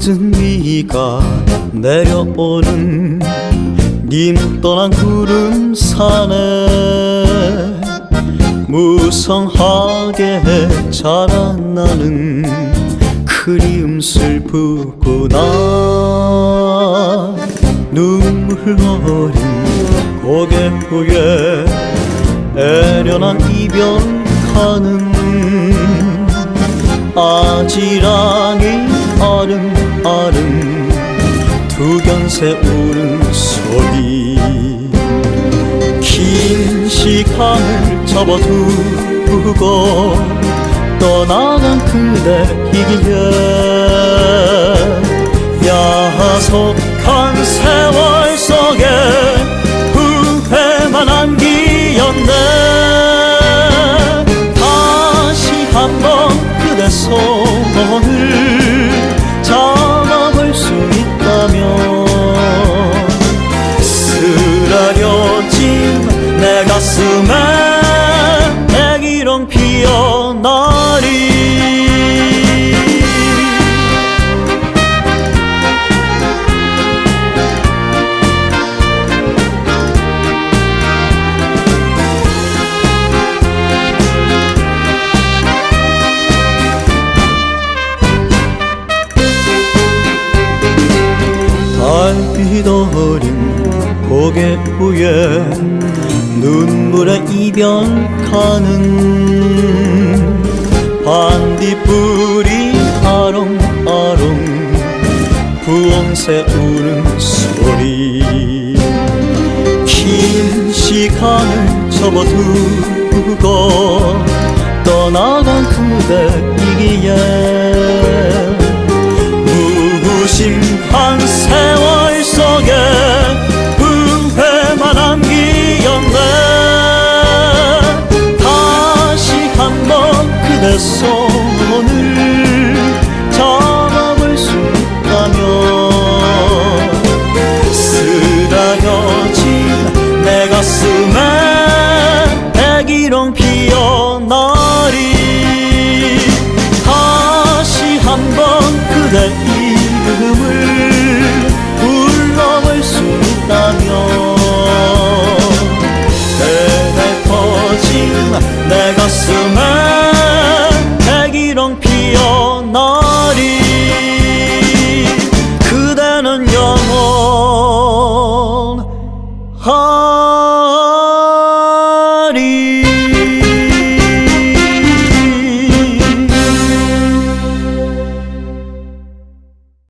굳은 비가 내려오는 님 떠난 구름 산에 무성하게 자라나는 그리움 슬프구나 눈물 어린 고개 후에 애련한 이별 가는 아지랑이 아름아름 두견새 우는 소리 긴 시간을 접어두고 떠나간 그대 이기에 야속한 세월 속에 후회만 안기었네 다시 한번 그대 손을 잡아볼 수 있다면. 쓰라려진 내 가슴에 어린 고개 후에 눈물의 이별 가는 반딧불이 아롱아롱 부엉새 우는 소리. 긴 시간을 접어두고 떠나간 그대 이기에 그대 손을 잡아볼 수 있다면 쓰라려진 내 가슴에 애기렁 피어나리 다시 한번 그대